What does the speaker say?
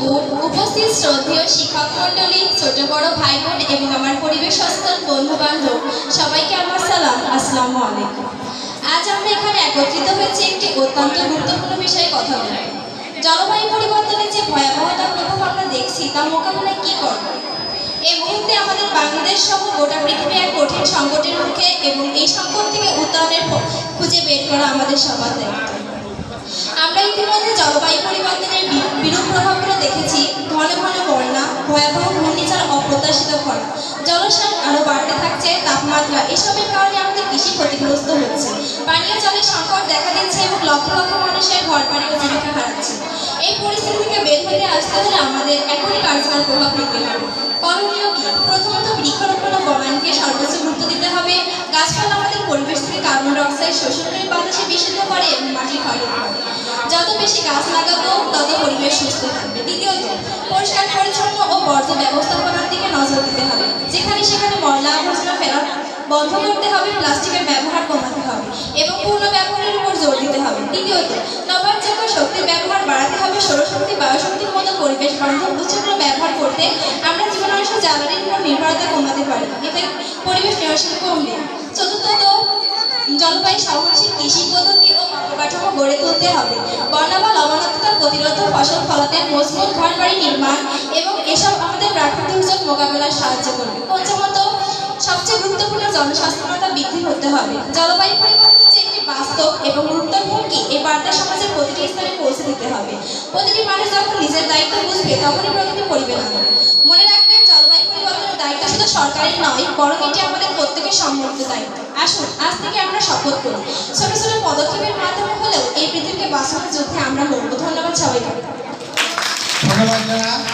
উ- উপস্থিত শ্রদ্ধেয় শিক্ষক মণ্ডলী, ছোট বড় ভাই বোন এবং আমার পরিবেশ সচেতন বন্ধু বান্ধব সবাইকে আমার সালাম, আসসালামু আলাইকুম। আজ আমরা এখানে একত্রিত হয়েছি একটি অত্যন্ত গুরুত্বপূর্ণ বিষয়ে কথা বলতে। জলবায়ু পরিবর্তনের যে ভয়াবহতা প্রভাব আমরা দেখছি, তা মোকাবেলায় কি করব? এই মুহূর্তে আমাদের বাংলাদেশ সহ গোটা পৃথিবী এক কঠিন সংকটের মুখে এবং এই সংকট থেকে উত্তরণের খুঁজে বের করা আমাদের সবার দায়িত্ব। আমরা ইতিমধ্যে জলবায়ু জলস্রাব আরও বাড়তে থাকছে, তাপমাত্রা এসবের কারণে আমাদের কৃষি ক্ষতিগ্রস্ত হচ্ছে। পানীয় জলের সংকট দেখা দিচ্ছে এবং লক্ষ লক্ষ মানুষের ঘর বাড়ি জীবিকা হারাচ্ছে। এই পরিস্থিতি থেকে বের হতে আসতে হলে আমাদের এখনই কার্যকর প্রভাব নিতে হবে। করণীয় কি? প্রথমত বৃক্ষরোপণ ও বনায়নকে সর্বোচ্চ গুরুত্ব দিতে হবে। গাছপালা আমাদের পরিবেশ থেকে কার্বন ডাই অক্সাইড শোষণ করে বাতাসে বিশুদ্ধ করে এবং মাটি ক্ষয় যত বেশি গাছ লাগাবো, তত পরিবেশ সুস্থ থাকবে। দ্বিতীয়ত, পরিষ্কার, পরিচ্ছন্ন ও বর্জ্য ব্যবস্থাপনার দিকে নজর দিতে হবে। বন্ধ করতে হবে, প্লাস্টিকের ব্যবহার কমাতে হবে এবং পূর্ণ ব্যবহারের উপর জোর দিতে হবে। তৃতীয়ত নবায়নযোগ্য শক্তির ব্যবহার বাড়াতে হবে, সৌরশক্তি, বায়ুশক্তির মতো পরিবেশ বান্ধব উৎসগুলো ব্যবহার করতে আমরা জীবনাংশ জ্বালানির উপর নির্ভরতা কমাতে পারি। এতে পরিবেশ নিরসন কমবে। চতুর্থত, জলবায়ু সহনশীল কৃষি পদ্ধতি ও অবকাঠামো গড়ে তুলতে হবে। বন্যা বা লবণাক্ততা প্রতিরোধ ফসল ফলাতে মজবুত ঘর বাড়ি নির্মাণ এবং এসব আমাদের প্রাকৃতিক দুর্যোগ মোকাবেলায় সাহায্য করবে। জনসচেতনতা বৃদ্ধি করতে হবে। জলবায়ু পরিবর্তন যে একটি বাস্তব এবং গুরুত্ব হুমকি এই বার্তা সমাজের প্রতিটি স্তরে পৌঁছে দিতে হবে। প্রতিটি মানুষ যখন নিজের দায়িত্ব বুঝবে, তখনই প্রকৃতি পরিবে না মনে রাখবেন, জলবায়ু পরিবর্তনের দায়িত্ব শুধু সরকারের নয়, বরং এটি আমাদের প্রত্যেকের সম্মিলিত দায়িত্ব। আসুন, আজ থেকে আমরা শপথ করি। ছোট ছোট পদক্ষেপের মাধ্যমে হলেও এই পৃথিবীকে বাঁচানোর যুদ্ধে আমরা লড়ব। ধন্যবাদ সবাইকে। ধন্যবাদ